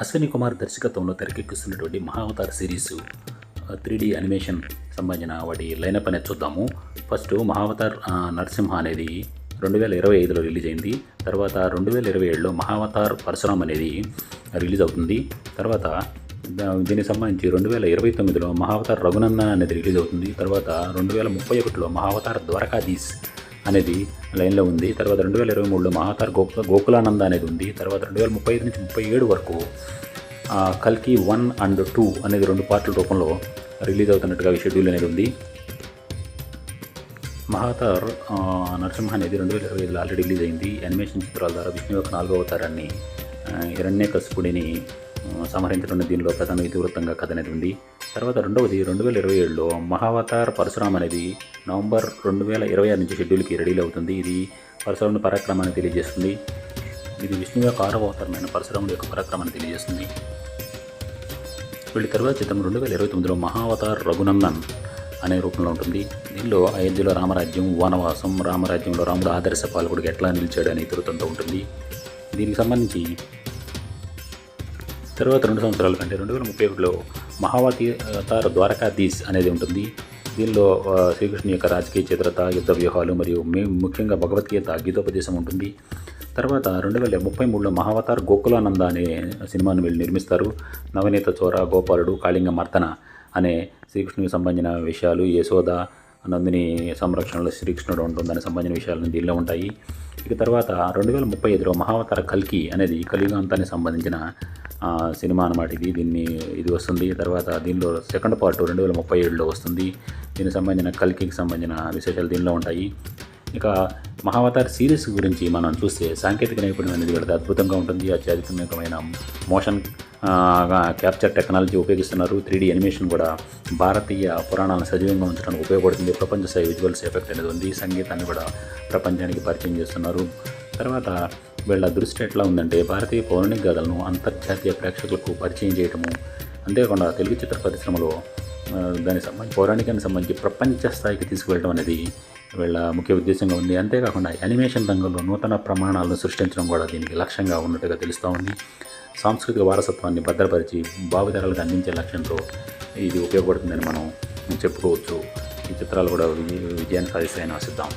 అశ్విని కుమార్ దర్శకత్వంలో తెరకెక్కిస్తున్నటువంటి Mahavatar series three D animation సంబంధించిన వాటి లైనప్ అనేది చూద్దాము. ఫస్ట్ మహావతార్ నరసింహ అనేది రెండు వేల ఇరవై ఐదులో రిలీజ్ అయింది. తర్వాత రెండు వేల ఇరవై ఏడులో మహావతార్ పరశురామ్ అనేది రిలీజ్ అవుతుంది. తర్వాత దా- దీనికి సంబంధించి రెండు వేల ఇరవై తొమ్మిదిలో మహావతార్ రఘునందన్ అనేది రిలీజ్ అవుతుంది. తర్వాత రెండు వేల ముప్పై ఒకటిలో మహావతార్ ద్వారకాధీశ్ అనేది లైన్లో ఉంది. తర్వాత రెండు వేల ఇరవై మూడులో మహాతార్ గోకు గోకులానంద అనేది ఉంది. తర్వాత రెండు వేల ముప్పై ఐదు నుంచి ముప్పై ఏడు వరకు కల్కి వన్ అండ్ టూ అనేది రెండు పార్ట్ల రూపంలో రిలీజ్ అవుతున్నట్టుగా షెడ్యూల్ అనేది ఉంది. మహాతార్ నరసింహ అనేది రెండు వేల ఇరవై ఐదులో ఆల్రెడీ రిలీజ్ అయింది. యానిమేషన్ చిత్రాల ద్వారా విష్ణు యొక్క నాలుగో అవతారాన్ని హిరణ్య కసుపుడిని సంహరించడం దీనిలో ప్రధాన ఇతివృత్తంగా కథ అనేది ఉంది. తర్వాత రెండవది రెండు వేల ఇరవై ఏడులో మహావతార్ పరశురామ్ అనేది నవంబర్ రెండు వేల ఇరవై ఆరు నుంచి షెడ్యూల్కి రెడీ అవుతుంది. ఇది పరశురాముని పరాక్రమాన్ని తెలియజేస్తుంది. ఇది విష్ణు యొక్క ఆరవ అవతారమైన పరశురాముడి యొక్క పరాక్రమాన్ని తెలియజేస్తుంది. వీళ్ళ తర్వాత చిత్రం రెండు వేల ఇరవై తొమ్మిదిలో మహావతార్ రఘునందన్ అనే రూపంలో ఉంటుంది. దీనిలో అయోధ్యలో రామరాజ్యం వనవాసం రామరాజ్యంలో రాముడు ఆదర్శ పాలకుడికి ఎట్లా నిలిచాడు అనే ఇతరుతంతో ఉంటుంది. దీనికి సంబంధించి తర్వాత రెండు సంవత్సరాల కంటే రెండు వేల ముప్పై ఒకటిలో మహావతార్ ద్వారకాధీశ్ అనేది ఉంటుంది. దీనిలో ఆ, శ్రీకృష్ణు యొక్క రాజకీయ చిత్రత యుద్ధ వ్యూహాలు మరియు మే ముఖ్యంగా భగవద్గీత గీతోపదేశం ఉంటుంది. తర్వాత రెండు వేల ముప్పై మూడులో మహావతార్ గోకులానంద అనే సినిమాను వీళ్ళు నిర్మిస్తారు. నవనీత చోర గోపాలుడు కాళింగ మర్తన అనే శ్రీకృష్ణునికి సంబంధించిన విషయాలు యశోద నందిని సంరక్షణలో శ్రీకృష్ణుడు ఉంటుందని సంబంధించిన విషయాలు దీనిలో ఉంటాయి. ఇక తర్వాత రెండు వేల ముప్పై ఐదులో మహావతార కల్కి అనేది కలియుగాంతానికి సంబంధించిన సినిమా అన్నమాట ఇది. దీన్ని ఇది వస్తుంది. తర్వాత దీనిలో సెకండ్ పార్ట్ రెండు వేల ముప్పై ఏడులో వస్తుంది. దీనికి సంబంధించిన కల్కికి సంబంధించిన విశేషాలు దీనిలో ఉంటాయి. ఇక మహావతార్ సిరీస్ గురించి మనం చూస్తే సాంకేతిక నైపుణ్యం అనేది వీళ్ళది అద్భుతంగా ఉంటుంది. అత్యాధునికమైన మోషన్ క్యాప్చర్ టెక్నాలజీ ఉపయోగిస్తున్నారు. త్రీ ఎనిమేషన్ అనిమేషన్ కూడా భారతీయ పురాణాలను సజీవంగా ఉంచడానికి ఉపయోగపడుతుంది. ప్రపంచ స్థాయి విజువల్స్ ఎఫెక్ట్ అనేది ఉంది. సంగీతాన్ని కూడా ప్రపంచానికి పరిచయం చేస్తున్నారు. తర్వాత వీళ్ళ దృష్టి ఎట్లా ఉందంటే భారతీయ పౌరాణిక గాథలను అంతర్జాతీయ ప్రేక్షకులకు పరిచయం చేయటము. అంతేకాకుండా తెలుగు చిత్ర పరిశ్రమలో దానికి సంబంధించి పౌరాణికానికి సంబంధించి ప్రపంచ స్థాయికి తీసుకువెళ్ళడం అనేది వీళ్ళ ముఖ్య ఉద్దేశంగా ఉంది. అంతేకాకుండా యానిమేషన్ రంగంలో నూతన ప్రమాణాలను సృష్టించడం కూడా దీనికి లక్ష్యంగా ఉన్నట్టుగా తెలుస్తూ ఉంది. సాంస్కృతిక వారసత్వాన్ని భద్రపరిచి భావితరాలకు అందించే లక్ష్యంతో ఇది ఉపయోగపడుతుందని మనం చెప్పుకోవచ్చు. ఈ చిత్రాలు కూడా విజయాన్ని సాధిస్తాయని ఆశిద్దాం.